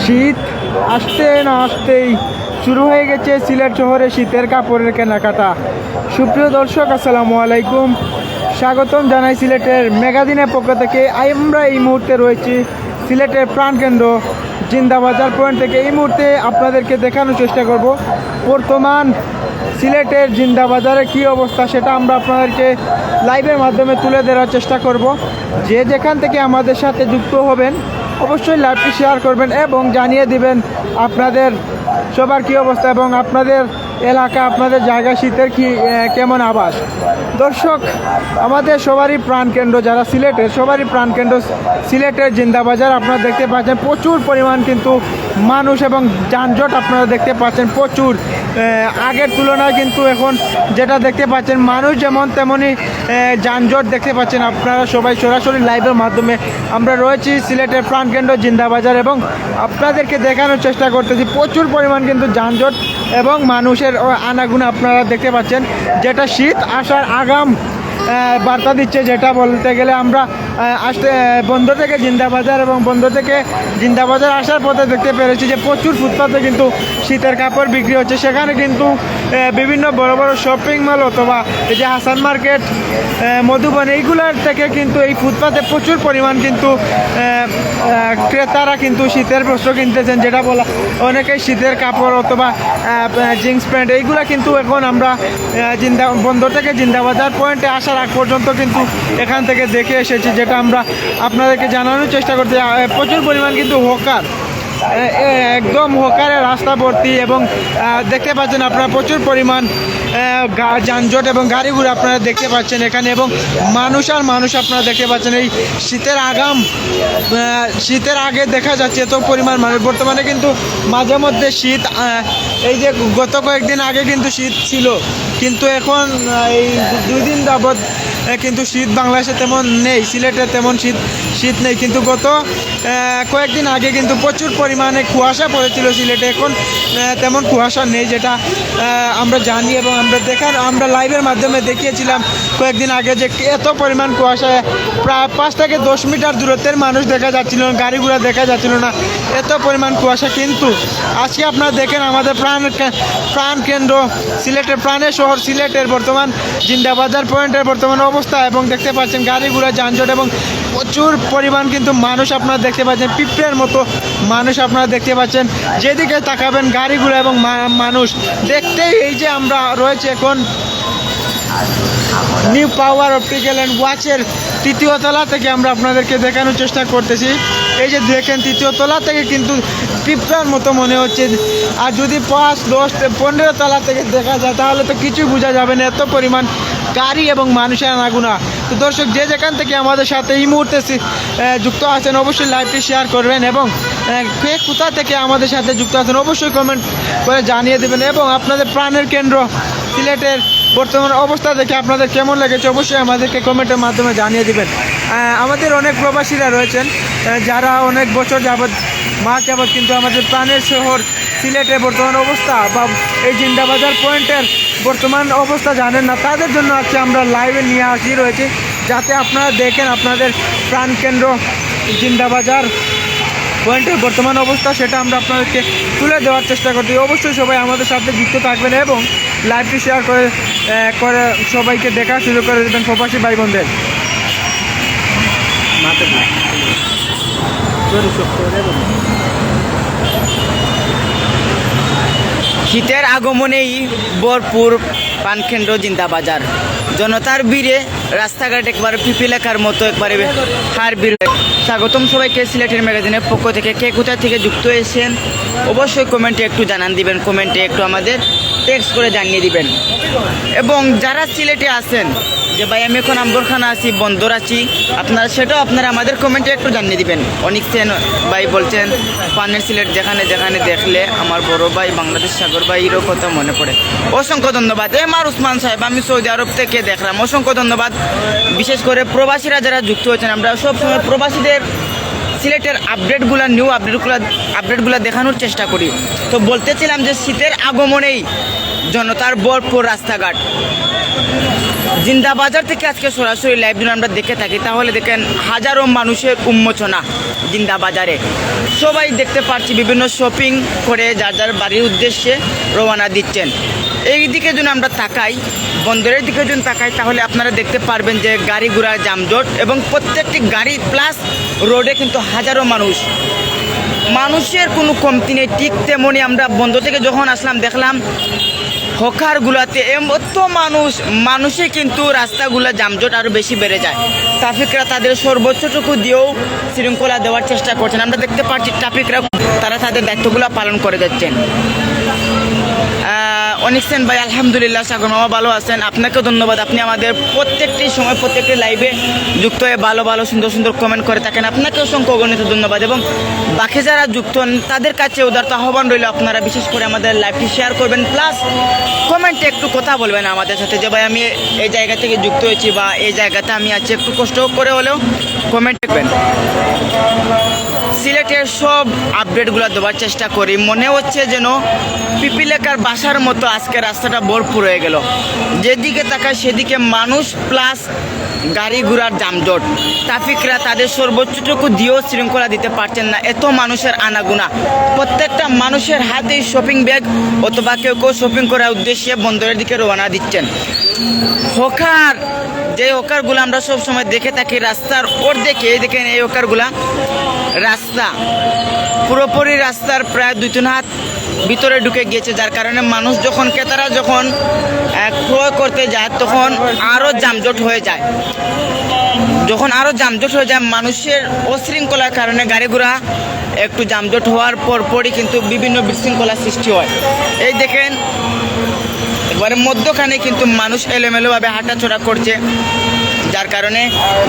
শীত আসতে না আসতেই শুরু হয়ে গেছে সিলেট শহরে শীতের কাপড়ের কেনাকাটা। সুপ্রিয় দর্শক, আসসালামু আলাইকুম। স্বাগতম জানাই সিলেটের মেগাদিনের পক্ষ থেকে। আমরা এই মুহূর্তে রয়েছি সিলেটের প্রাণকেন্দ্র জিন্দাবাজার পয়েন্ট থেকে। এই মুহূর্তে আপনাদেরকে দেখানোর চেষ্টা করব বর্তমান সিলেটের জিন্দাবাজারে কী অবস্থা সেটা আমরা আপনাদেরকে লাইভের মাধ্যমে তুলে দেওয়ার চেষ্টা করব। যে যেখান থেকে আমাদের সাথে যুক্ত হবেন অবশ্যই লাইভটি শেয়ার করবেন এবং জানিয়ে দিবেন আপনাদের সবার কী অবস্থা এবং আপনাদের এলাকা, আপনাদের জায়গা, শীতের কি কেমন আবাস? দর্শক, আমাদের সবারই প্রাণকেন্দ্র যারা সিলেটের, সবারই প্রাণকেন্দ্র সিলেটের জিন্দাবাজার। আপনারা দেখতে পাচ্ছেন প্রচুর পরিমাণ কিন্তু মানুষ এবং যানজট আপনারা দেখতে পাচ্ছেন প্রচুর। আগের তুলনায় কিন্তু এখন যেটা দেখতে পাচ্ছেন, মানুষ যেমন তেমনই যানজট দেখতে পাচ্ছেন। আপনারা সবাই সরাসরি লাইভের মাধ্যমে আমরা রয়েছি সিলেটের প্রাণকেন্দ্র জিন্দাবাজার এবং আপনাদেরকে দেখানোর চেষ্টা করতেছি, প্রচুর পরিমাণ কিন্তু যানজট এবং মানুষের আনাগুনা আপনারা দেখতে পাচ্ছেন, যেটা শীত আসার আগাম বার্তা দিচ্ছে, যেটা বলতে গেলে আমরা আসতে বন্ধ থেকে জিন্দাবাজার এবং বন্ধ থেকে জিন্দাবাজার আসার পথে দেখতে পেরেছি যে প্রচুর ফুটপাতে কিন্তু শীতের কাপড় বিক্রি হচ্ছে। সেখানে কিন্তু বিভিন্ন বড় বড় শপিং মল অথবা এই যে হাসান মার্কেট মধুবন, এইগুলোর থেকে কিন্তু এই ফুটপাতে প্রচুর পরিমাণ কিন্তু ক্রেতারা কিন্তু শীতের বস্ত্র কিনতেছেন, যেটা বলা অনেকেই শীতের কাপড় অথবা জিন্স প্যান্ট, এইগুলা কিন্তু এখন আমরা জিন্দা, বন্দর থেকে জিন্দাবাজার পয়েন্টে আসার আগ পর্যন্ত কিন্তু এখান থেকে দেখে এসেছি, যেটা আমরা আপনাদেরকে জানানোর চেষ্টা করতে প্রচুর পরিমাণ কিন্তু হকার। একদম হোকারে রাস্তা ভর্তি এবং দেখতে পাচ্ছেন আপনারা প্রচুর পরিমাণ যানজট এবং গাড়ি ঘোড়া আপনারা দেখতে পাচ্ছেন এখানে এবং মানুষ আর মানুষ আপনারা দেখতে পাচ্ছেন। এই শীতের আগাম শীতের আগে দেখা যাচ্ছে এত পরিমাণ মানুষ। বর্তমানে কিন্তু মাঝে মধ্যে শীত এই যে গত কয়েকদিন আগে কিন্তু শীত ছিল। কিন্তু এখন এই দুই দিন যাবৎ কিন্তু শীত বাংলাদেশে তেমন নেই, সিলেটে তেমন শীত শীত নেই। কিন্তু গত কয়েকদিন আগে কিন্তু প্রচুর পরিমাণে কুয়াশা পড়েছিল সিলেটে। এখন তেমন কুয়াশা নেই যেটা আমরা জানি এবং আমরা দেখার, আমরা লাইভের মাধ্যমে দেখিয়েছিলাম কয়েকদিন আগে যে এত পরিমাণ কুয়াশা। প্রায় পাঁচ থেকে দশ মিটার দূরত্বের মানুষ দেখা যাচ্ছিল না, গাড়ি ঘোড়া দেখা যাচ্ছিল না, এত পরিমাণ কুয়াশা। কিন্তু আজকে আপনারা দেখেন আমাদের প্রাণ প্রাণ কেন্দ্র, সিলেটের প্রাণের শহর সিলেটের বর্তমান জিন্দাবাজার পয়েন্টের বর্তমান অবস্থা। এবং দেখতে পাচ্ছেন গাড়ি ঘোড়া, যানজট এবং প্রচুর পরিমাণ কিন্তু মানুষ আপনারা দেখতে পাচ্ছেন, পিঁপড়ের মতো মানুষ আপনারা দেখতে পাচ্ছেন। যেদিকে তাকাবেন গাড়িগুলো এবং মা- মানুষ, দেখতেই এই যে আমরা রয়েছে এখন নিউ পাওয়ার অপটিক্যাল অ্যান্ড ওয়াচের তৃতীয় তলা থেকে আমরা আপনাদেরকে দেখানোর চেষ্টা করতেছি। এই যে দেখেন তৃতীয় তলা থেকে কিন্তু পিঁপড়ার মতো মনে হচ্ছে। আর যদি পাঁচ, দশ, পনেরো তলা থেকে দেখা যায়, তাহলে তো কিছুই বোঝা যাবে না, এত পরিমাণ গাড়ি এবং মানুষের আনাগুনা। তো দর্শক, যে যেখান থেকে আমাদের সাথে এই মুহূর্তে যুক্ত আছেন, অবশ্যই লাইভটি শেয়ার করবেন এবং কে কোথা থেকে আমাদের সাথে যুক্ত আছেন, অবশ্যই কমেন্ট করে জানিয়ে দেবেন এবং আপনাদের প্রাণের কেন্দ্র সিলেটের বর্তমান অবস্থা দেখে আপনাদের কেমন লেগেছে, অবশ্যই আমাদেরকে কমেন্টের মাধ্যমে জানিয়ে দেবেন। আমাদের অনেক প্রবাসীরা রয়েছেন যারা অনেক বছর যাবৎ, মাস যাবৎ কিন্তু আমাদের প্রাণের শহর সিলেটের বর্তমান অবস্থা বা এই জিন্দাবাজার পয়েন্টের বর্তমান অবস্থা জানেন না। তাদের জন্য আজকে আমরা লাইভে নিয়ে আসি, রয়েছে। যাতে আপনারা দেখেন আপনাদের প্রাণকেন্দ্র জিন্দাবাজার পয়েন্টের বর্তমান অবস্থা, সেটা আমরা আপনাদেরকে তুলে দেওয়ার চেষ্টা করছি। অবশ্যই সবাই আমাদের সাথে যুক্ত থাকবেন এবং লাইভটি শেয়ার করে করে সবাইকে দেখা শুরু করে দেবেন প্রবাসী ভাই বোনদের শীতের আগমনেই ভরপুর পানখেন্দ্র জিন্দাবাজার। জনতার ভিড়ে রাস্তাঘাট একবার পিপিলেখার মতো একবার হার ভিড় স্বাগতম সবাইকে সিলেটের ম্যাগাজিনের পক্ষ থেকে। কে কোথা থেকে যুক্ত হয়েছেন? অবশ্যই কমেন্টে একটু জানান দিবেন। কমেন্টে একটু আমাদের টেক্সট করে জানিয়ে দিবেন। এবং যারা সিলেটে আছেন, যে ভাই আমি এখন আম্বরখানা আছি, বন্দর আছি, আপনারা সেটাও আপনারা আমাদের কমেন্টে একটু জানিয়ে দিবেন। অনেক সেন ভাই বলছেন, পানের সিলেট যেখানে যেখানে দেখলে আমার বড় ভাই বাংলাদেশ সাগর ভাইয়েরও কথা মনে পড়ে। অসংখ্য ধন্যবাদ। এম আর উসমান সাহেব, আমি সৌদি আরব থেকে দেখলাম। অসংখ্য ধন্যবাদ। বিশেষ করে প্রবাসীরা যারা যুক্ত হয়েছেন, আমরা সবসময় প্রবাসীদের সিলেটের আপডেটগুলো নিউ আপডেটগুলো আপডেটগুলো দেখানোর চেষ্টা করি। তো বলতেছিলাম যে শীতের আগমনেই জনতার ভরপুর রাস্তাঘাট। জিন্দাবাজার থেকে আজকে সরাসরি লাইভ যদি আমরা দেখে থাকি, তাহলে দেখেন হাজারো মানুষের উন্মোচনা জিন্দাবাজারে। সবাই দেখতে পাচ্ছি বিভিন্ন শপিং করে যার যার বাড়ির উদ্দেশ্যে রওনা দিচ্ছেন। এই দিকে যদি আমরা তাকাই, বন্দরের দিকে যদি তাকাই, তাহলে আপনারা দেখতে পারবেন যে গাড়ি ঘোড়ার যানজট এবং প্রত্যেকটি গাড়ি প্লাস রোডে কিন্তু হাজারো মানুষ। মানুষের কোনো কমতি নেই, ঠিক তেমনই আমরা বন্ধ থেকে যখন আসলাম, দেখলাম হকারগুলাতে এত মানুষ, মানুষে কিন্তু রাস্তাগুলা যানজট আরও বেশি বেড়ে যায়। ট্রাফিকরা তাদের সর্বোচ্চটুকু দিয়েও শৃঙ্খলা দেওয়ার চেষ্টা করছেন। আমরা দেখতে পাচ্ছি ট্রাফিকরা তারা তাদের দায়িত্বগুলো পালন করে যাচ্ছেন। অনিক সেন ভাই, আলহামদুলিল্লাহ, সাগর মামা ভালো আছেন। আপনাকেও ধন্যবাদ। আপনি আমাদের প্রত্যেকটি সময়, প্রত্যেকটি লাইভে যুক্ত হয়ে ভালো ভালো, সুন্দর সুন্দর কমেন্ট করে থাকেন। আপনাকে অসংখ্য অগণিত ধন্যবাদ। এবং বাকি যারা যুক্ত হন, তাদের কাছে উদারত আহ্বান রইল আপনারা বিশেষ করে আমাদের লাইভটি শেয়ার করবেন। প্লাস কমেন্টে একটু কথা বলবেন আমাদের সাথে যে, ভাই, আমি এই জায়গা থেকে যুক্ত হয়েছি বা এই জায়গাতে আমি আছি। একটু কষ্ট করে হলেও কমেন্ট দেখবেন। সিলেটের সব আপডেটগুলো দেওয়ার চেষ্টা করি। মনে হচ্ছে যেন পিপিলেকার বাসার মতো আজকে রাস্তাটা ভরপুর হয়ে গেল। যেদিকে তাকায় সেদিকে মানুষ প্লাস গাড়ি ঘোড়ার যানজট। ট্রাফিকরা তাদের সর্বোচ্চটুকু দিয়েও শৃঙ্খলা দিতে পারছেন না। এত মানুষের আনাগুনা। প্রত্যেকটা মানুষের হাতেই শপিং ব্যাগ অথবা কেউ কেউ শপিং করার উদ্দেশ্যে বন্দরের দিকে রওনা দিচ্ছেন। হকার যে হকারগুলো আমরা সব সময় দেখে থাকি, রাস্তার ওর দেখে দেখেন এই হকারগুলা। রাস্তা। পুরোপুরি রাস্তার প্রায় দুই তিন হাত ভিতরে ঢুকে গিয়েছে, যার কারণে মানুষ যখন ক্রেতারা যখন ক্রয় করতে যায়, তখন আরও যানজট হয়ে যায়। যখন আরও যানজট হয়ে যায়, মানুষের অশৃঙ্খলার কারণে গাড়ি ঘোড়া একটু যানজট হওয়ার পর পরই কিন্তু বিভিন্ন বিশৃঙ্খলার সৃষ্টি হয়। এই দেখেন, একবারে মধ্যখানে কিন্তু মানুষ এলোমেলোভাবে হাঁটাচড়া করছে। যার কারণে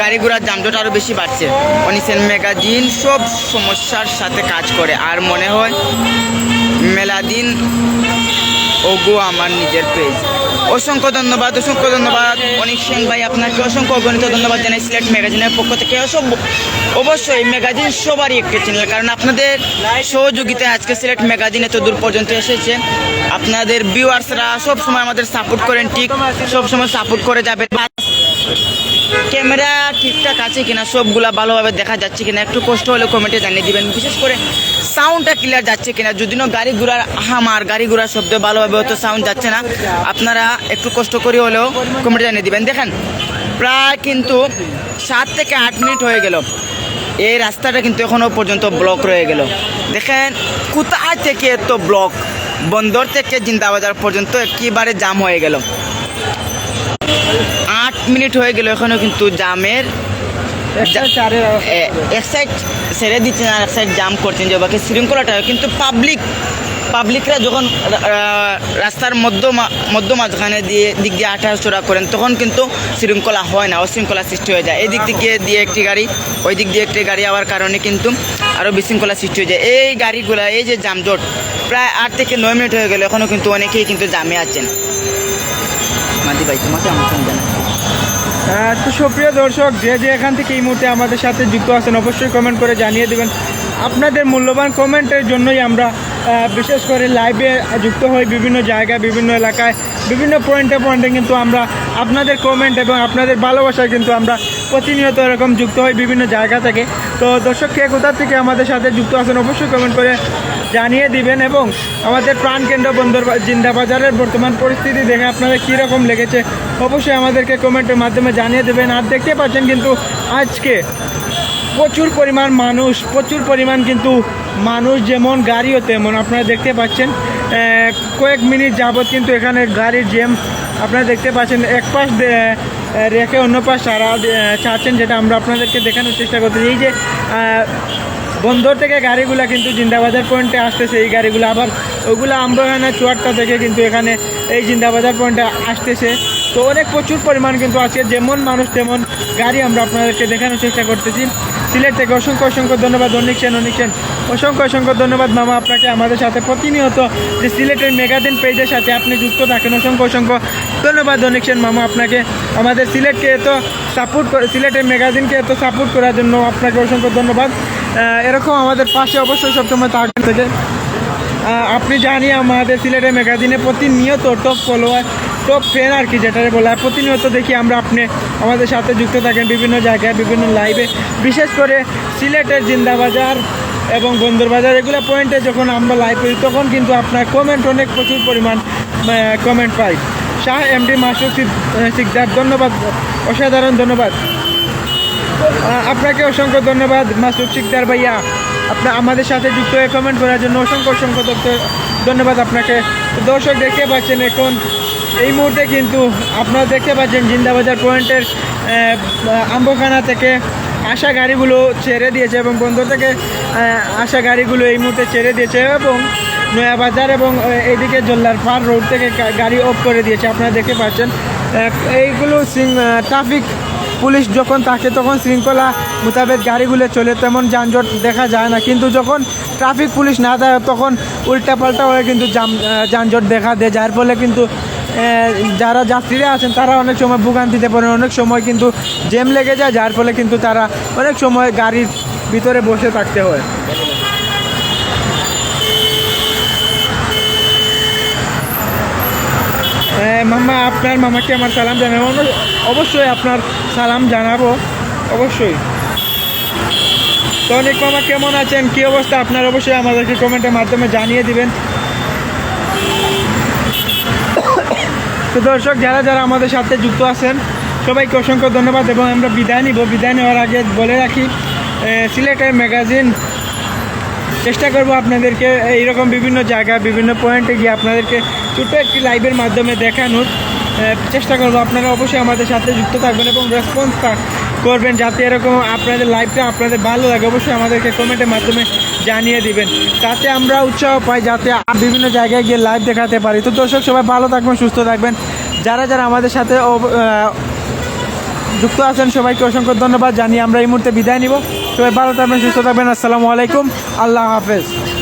গাড়ি ঘোড়ার যানজট আরও বেশি বাড়ছে। অনিসেন ম্যাগাজিন সব সমস্যার সাথে কাজ করে। আর মনে হয় মেলাদিন ওগো আমার নিজের পেজ অসংখ্য ধন্যবাদ অসংখ্য ধন্যবাদ। অনিক সেন ভাই আপনাকে অসংখ্য অগণিত ধন্যবাদ জানাই সিলেট ম্যাগাজিনের পক্ষ থেকে। অবশ্যই ম্যাগাজিন সবারই একটি চ্যানেল কারণ আপনাদের সহযোগিতায় আজকে সিলেট ম্যাগাজিন এত দূর পর্যন্ত এসেছে আপনাদের ভিউয়ার্সরা সব সময় আমাদের সাপোর্ট করেন, ঠিক? সবসময় সাপোর্ট করে যাবে ক্যামেরা ঠিকঠাক আছে কিনা, সবগুলা ভালোভাবে দেখা যাচ্ছে কিনা, একটু কষ্ট হলে কমেন্টে জানিয়ে দিবেন। বিশেষ করে সাউন্ডটা ক্লিয়ার যাচ্ছে কিনা যদি না গাড়ি ঘোড়ার হামার, গাড়ি ঘোড়ার শব্দ ভালোভাবে হয়তো সাউন্ড যাচ্ছে না, আপনারা একটু কষ্ট করে হলেও কমেন্টে জানিয়ে দিবেন। দেখেন, প্রায় কিন্তু সাত থেকে আট মিনিট হয়ে গেল। এই রাস্তাটা কিন্তু এখনও পর্যন্ত ব্লক রয়ে গেল। দেখেন, কোথায় থেকে এত ব্লক বন্দর থেকে জিন্দাবাজার পর্যন্ত একেবারে জাম হয়ে গেল। আট মিনিট হয়ে গেল এখনও কিন্তু জামের এক সাইড ছেড়ে দিচ্ছেন আর এক সাইড জাম করছেন যে বাকি শৃঙ্খলাটা। কিন্তু পাবলিক পাবলিকরা যখন রাস্তার মধ্য মধ্য মাঝখানে দিয়ে দিক দিয়ে আঠাচড়া করেন তখন কিন্তু শৃঙ্খলা হয় না অশৃঙ্খলা সৃষ্টি হয়ে যায়। এই দিক থেকে দিয়ে একটি গাড়ি ওই দিক দিয়ে একটি গাড়ি আওয়ার কারণে কিন্তু আরও বিশৃঙ্খলা সৃষ্টি হয়ে যায়। এই গাড়িগুলা এই যে যানজট প্রায় আট থেকে নয় মিনিট হয়ে গেল এখনও কিন্তু অনেকেই কিন্তু জামে আছেন। মাদি ভাই তোমাকে আমন্ত্রণ জানাই। তো সুপ্রিয় দর্শক, যে যে এখান থেকে এই মুহূর্তে আমাদের সাথে যুক্ত আছেন, অবশ্যই কমেন্ট করে জানিয়ে দেবেন। আপনাদের মূল্যবান কমেন্টের জন্যই আমরা বিশেষ করে লাইভে যুক্ত হই বিভিন্ন জায়গায়, বিভিন্ন এলাকায়, বিভিন্ন পয়েন্টে পয়েন্টে কিন্তু আমরা আপনাদের কমেন্ট এবং আপনাদের ভালোবাসায় কিন্তু আমরা প্রতিনিয়ত এরকম যুক্ত হয় বিভিন্ন জায়গা থেকে। তো দর্শক, কে কোথা থেকে আমাদের সাথে যুক্ত আছেন অবশ্যই কমেন্ট করে জানিয়ে দিবেন এবং আমাদের প্রাণকেন্দ্র বন্দর বা- জিন্দাবাজারের বর্তমান পরিস্থিতি দেখে আপনাদের কীরকম লেগেছে অবশ্যই আমাদেরকে কমেন্টের মাধ্যমে জানিয়ে দেবেন। আর দেখতে পাচ্ছেন কিন্তু আজকে প্রচুর পরিমাণ মানুষ, প্রচুর পরিমাণ কিন্তু মানুষ যেমন গাড়িও তেমন। আপনারা দেখতে পাচ্ছেন কয়েক মিনিট যাবৎ কিন্তু এখানে গাড়ির জ্যাম আপনারা দেখতে পাচ্ছেন। এক পাশ রেখে অন্য পাশ সারা ছাড়ছেন যেটা আমরা আপনাদেরকে দেখানোর চেষ্টা করতেছি। এই যে বন্দর থেকে গাড়িগুলো কিন্তু জিন্দাবাজার পয়েন্টে আসতেছে। এই গাড়িগুলো আবার ওগুলো আম্বাগানা চুয়াট্টা থেকে কিন্তু এখানে এই জিন্দাবাজার পয়েন্টে আসতেছে। তো অনেক প্রচুর পরিমাণ কিন্তু আজকে যেমন মানুষ তেমন গাড়ি আমরা আপনাদেরকে দেখানোর চেষ্টা করতেছি। সিলেট থেকে অসংখ্য অসংখ্য ধন্যবাদ, অনিক সেন অনিক সেন। অসংখ্য অসংখ্য ধন্যবাদ মামা আপনাকে আমাদের সাথে। প্রতিনিয়ত যে সিলেটের মেগাদিন পেজের সাথে আপনি যুক্ত থাকেন, অসংখ্য অসংখ্য ধন্যবাদ সেন মামা, আপনাকে। আমাদের সিলেটকে এত সাপোর্ট করে সিলেটের ম্যাগাজিনকে এত সাপোর্ট করার জন্য আপনাকে অসংখ্য ধন্যবাদ। এরকম আমাদের পাশে অবশ্যই সবসময় থাকবেন থেকে। আপনি জানি আমাদের সিলেটের ম্যাগাজিনে প্রতিনিয়ত টপ ফলোয়ার টপ ফ্যান আর কি যেটা বলা। হয় প্রতিনিয়ত দেখি আমরা আপনি আমাদের সাথে যুক্ত থাকেন বিভিন্ন জায়গায়, বিভিন্ন লাইভে বিশেষ করে সিলেটের জিন্দাবাজার এবং বন্দরবাজার, এগুলো পয়েন্টে যখন আমরা লাইভ করি, তখন কিন্তু আপনার কমেন্ট অনেক প্রচুর পরিমাণ কমেন্ট পাই। শাহ এমডি মাসুক সিকদার, ধন্যবাদ, অসাধারণ ধন্যবাদ। আপনাকে অসংখ্য ধন্যবাদ, মাসুদ সিকদার ভাইয়া। আপনার আমাদের সাথে যুক্ত হয়ে কমেন্ট করার জন্য অসংখ্য অসংখ্য ধন্যবাদ আপনাকে। দর্শক দেখতে পাচ্ছেন এখন, এই মুহূর্তে কিন্তু আপনারা দেখতে পাচ্ছেন জিন্দাবাজার পয়েন্টের আম্বখানা থেকে আসা গাড়িগুলো ছেড়ে দিয়েছে এবং বন্দর থেকে আসা গাড়িগুলো এই মুহূর্তে ছেড়ে দিয়েছে এবং নয়াবাজার এবং এইদিকে জল্লার পার রোড থেকে গাড়ি অফ করে দিয়েছে। আপনারা দেখতে পাচ্ছেন এইগুলো ট্রাফিক পুলিশ যখন থাকে তখন শৃঙ্খলা মোতাবেক গাড়িগুলো চলে, তেমন যানজট দেখা যায় না। কিন্তু যখন ট্রাফিক পুলিশ না থাকে তখন উল্টাপাল্টা হয়ে কিন্তু জাম যানজট দেখা দেয়। যার ফলে কিন্তু যারা যাত্রীরা আছেন তারা অনেক সময় ভোগান্তিতে পড়েন, অনেক সময় কিন্তু জ্যাম লেগে যায়। যার ফলে কিন্তু তারা অনেক সময় গাড়ির ভিতরে বসে থাকতে হয়। মামা, আপনার মামাকে আমার সালাম জানাব। অবশ্যই আপনার সালাম জানাব। অবশ্যই। তো মামা, কেমন আছেন? কি অবস্থা? আপনার অবশ্যই আমাদেরকে কমেন্টের মাধ্যমে জানিয়ে দিবেন। তো দর্শক, যারা যারা আমাদের সাথে যুক্ত আছেন, সবাইকে অসংখ্য ধন্যবাদ এবং আমরা বিদায় নিব। বিদায় নেওয়ার আগে বলে রাখি সিলেটের ম্যাগাজিন চেষ্টা করব আপনাদেরকে এইরকম বিভিন্ন জায়গা বিভিন্ন পয়েন্টে গিয়ে আপনাদেরকে ছোট্ট একটি লাইভের মাধ্যমে দেখানোর চেষ্টা করব। আপনারা অবশ্যই আমাদের সাথে যুক্ত থাকবেন এবং রেসপন্স করবেন যাতে এরকম আপনাদের লাইভটা আপনাদের ভালো লাগে। অবশ্যই আমাদেরকে কমেন্টের মাধ্যমে জানিয়ে দিবেন। তাতে আমরা উৎসাহ পাই, যাতে বিভিন্ন জায়গায় গিয়ে লাইভ দেখাতে পারি। তো দর্শক সবাই ভালো থাকবেন, সুস্থ থাকবেন। যারা যারা আমাদের সাথে যুক্ত আছেন, সবাইকে অসংখ্য ধন্যবাদ। জানিয়ে আমরা এই মুহূর্তে বিদায় নিব। সবাই ভালো থাকবেন, সুস্থ থাকবেন। আসসালামু আলাইকুম। আল্লাহ হাফেজ।